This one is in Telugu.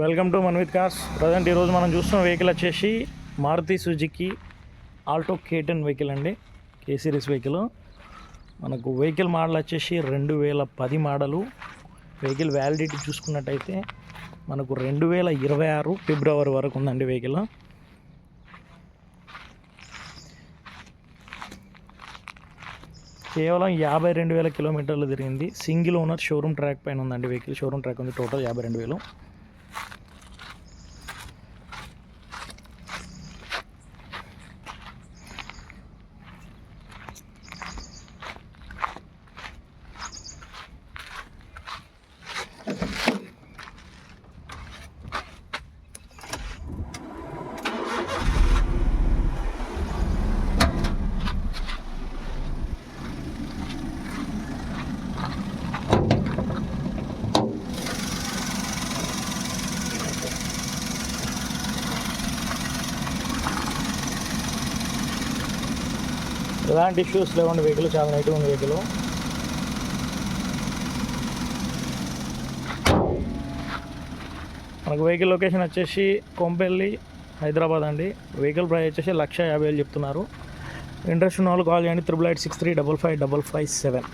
Welcome to Manvith cars. Present ఈరోజు మనం చూస్తున్న వెహికల్ వచ్చేసి Maruti Suzuki Alto K ten vehicle అండి. K series vehicle. మనకు వెహికల్ మోడల్ వచ్చేసి రెండు వేల పది మోడలు. వెహికల్ వ్యాలిడిటీ చూసుకున్నట్టయితే మనకు రెండు వేల ఇరవై ఆరు ఫిబ్రవరి వరకు ఉందండి వెహికల్. కేవలం యాభై రెండు వేల కిలోమీటర్లు తిరిగింది. సింగిల్ ఓనర్ షోరూమ్ ట్రాక్ పైన ఉందండి వెహికల్. షోరూమ్ ట్రాక్ ఉంది. టోటల్ యాభై రెండు వేలు. ఎలాంటి ఇష్యూస్ లేవండి వెహికల్ చాలా నీట్గా ఉంది వెహికల్ మనకు వెహికల్ లొకేషన్ వచ్చేసి కొంపెల్లి హైదరాబాద్ అండి. వెహికల్ ప్రైస్ వచ్చేసి లక్ష యాభై వేలు చెప్తున్నారు. ఇంట్రెస్ట్ ఉన్న వాళ్ళు కాల్ చేయండి triple eight six three double five double five seven